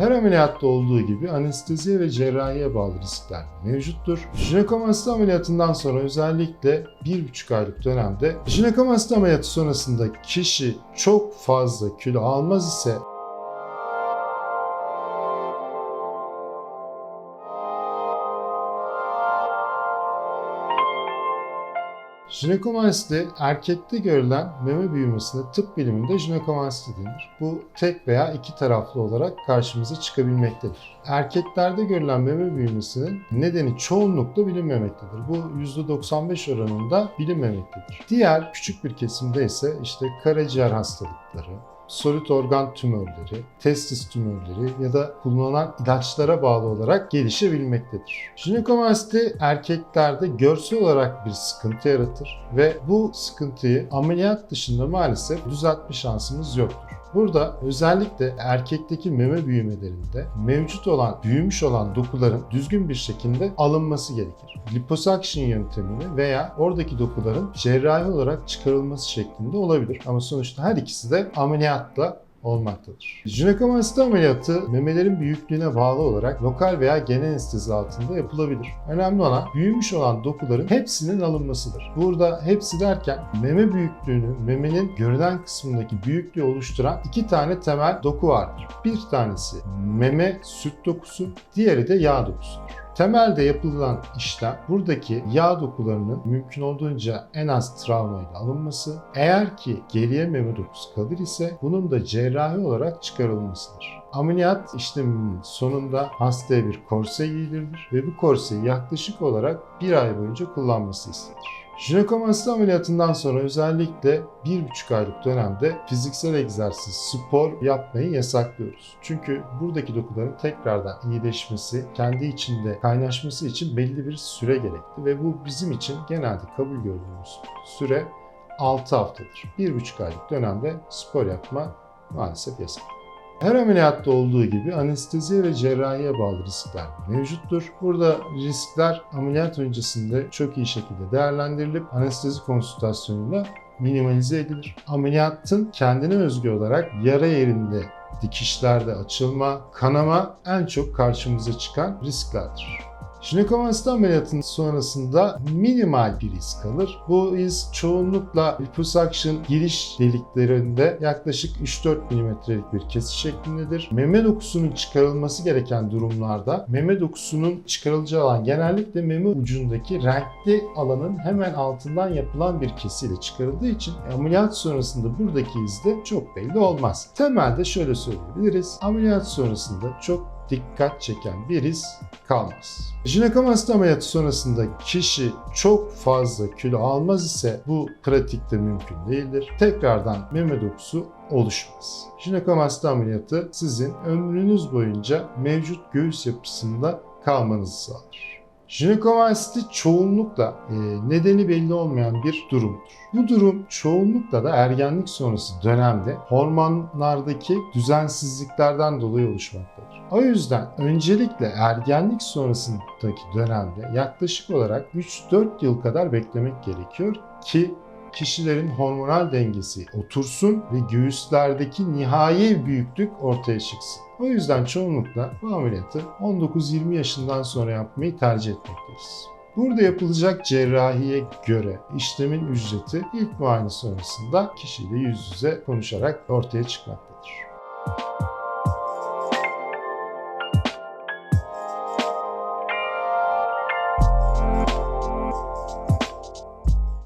Her ameliyatta olduğu gibi anesteziye ve cerrahiye bağlı riskler mevcuttur. Jinekomasti ameliyatından sonra özellikle 1,5 aylık dönemde jinekomasti ameliyatı sonrasında kişi çok fazla kilo almaz ise Jinekomasti erkekte görülen meme büyümesine tıp biliminde jinekomasti denir. Bu tek veya iki taraflı olarak karşımıza çıkabilmektedir. Erkeklerde görülen meme büyümesinin nedeni çoğunlukla bilinmemektedir. Bu %95 oranında bilinmemektedir. Diğer küçük bir kesimde ise işte karaciğer hastalıkları, solit organ tümörleri, testis tümörleri ya da kullanılan ilaçlara bağlı olarak gelişebilmektedir. Jinekomasti erkeklerde görsel olarak bir sıkıntı yaratır ve bu sıkıntıyı ameliyat dışında maalesef düzeltme şansımız yoktur. Burada özellikle erkekteki meme büyümelerinde mevcut olan, büyümüş olan dokuların düzgün bir şekilde alınması gerekir. Liposuction yöntemiyle veya oradaki dokuların cerrahi olarak çıkarılması şeklinde olabilir. Ama sonuçta her ikisi de ameliyatla olmaktadır. Jinekomasti ameliyatı memelerin büyüklüğüne bağlı olarak lokal veya genel anestezi altında yapılabilir. Önemli olan büyümüş olan dokuların hepsinin alınmasıdır. Burada hepsi derken meme büyüklüğünü, memenin görünen kısmındaki büyüklüğü oluşturan iki tane temel doku vardır. Bir tanesi meme süt dokusu, diğeri de yağ dokusudur. Temelde yapılan işlem buradaki yağ dokularının mümkün olduğunca en az travmayla alınması. Eğer ki geriye meme dokusu kalır ise bunun da cerrahi olarak çıkarılmasıdır. Ameliyat işleminin sonunda hastaya bir korse giydirilir ve bu korseyi yaklaşık olarak bir ay boyunca kullanması istenir. Jinekomasti ameliyatından sonra özellikle 1,5 aylık dönemde fiziksel egzersiz, spor yapmayı yasaklıyoruz. Çünkü buradaki dokuların tekrardan iyileşmesi, kendi içinde kaynaşması için belli bir süre gerekli ve bu bizim için genelde kabul gördüğümüz süre 6 haftadır. 1,5 aylık dönemde spor yapma maalesef yasak. Her ameliyatta olduğu gibi anesteziye ve cerrahiye bağlı riskler mevcuttur. Burada riskler ameliyat öncesinde çok iyi şekilde değerlendirilip anestezi konsültasyonuyla minimalize edilir. Ameliyatın kendine özgü olarak yara yerinde dikişlerde açılma, kanama en çok karşımıza çıkan risklerdir. Jinekomasti ameliyatının sonrasında minimal bir iz kalır. Bu iz çoğunlukla liposuction giriş deliklerinde yaklaşık 3-4 milimetrelik bir kesiş şeklindedir. Meme dokusunun çıkarılması gereken durumlarda meme dokusunun çıkarılacağı alan genellikle meme ucundaki renkli alanın hemen altından yapılan bir kesiyle çıkarıldığı için ameliyat sonrasında buradaki iz de çok belli olmaz. Temelde şöyle söyleyebiliriz. Ameliyat sonrasında çok dikkat çeken bir iz kalmaz. Jinekomasti ameliyatı sonrasında kişi çok fazla kilo almaz ise bu pratikte mümkün değildir. Tekrardan meme dokusu oluşmaz. Jinekomasti ameliyatı sizin ömrünüz boyunca mevcut göğüs yapısında kalmanızı sağlar. Jinekomasti çoğunlukla e, nedeni belli olmayan bir durumdur. Bu durum çoğunlukla da ergenlik sonrası dönemde hormonlardaki düzensizliklerden dolayı oluşmaktadır. O yüzden öncelikle ergenlik sonrasındaki dönemde yaklaşık olarak 3-4 yıl kadar beklemek gerekiyor ki kişilerin hormonal dengesi otursun ve göğüslerdeki nihai büyüklük ortaya çıksın. O yüzden çoğunlukla bu ameliyatı 19-20 yaşından sonra yapmayı tercih etmekteyiz. Burada yapılacak cerrahiye göre işlemin ücreti ilk muayene sonrasında kişiyle yüz yüze konuşarak ortaya çıkmaktadır.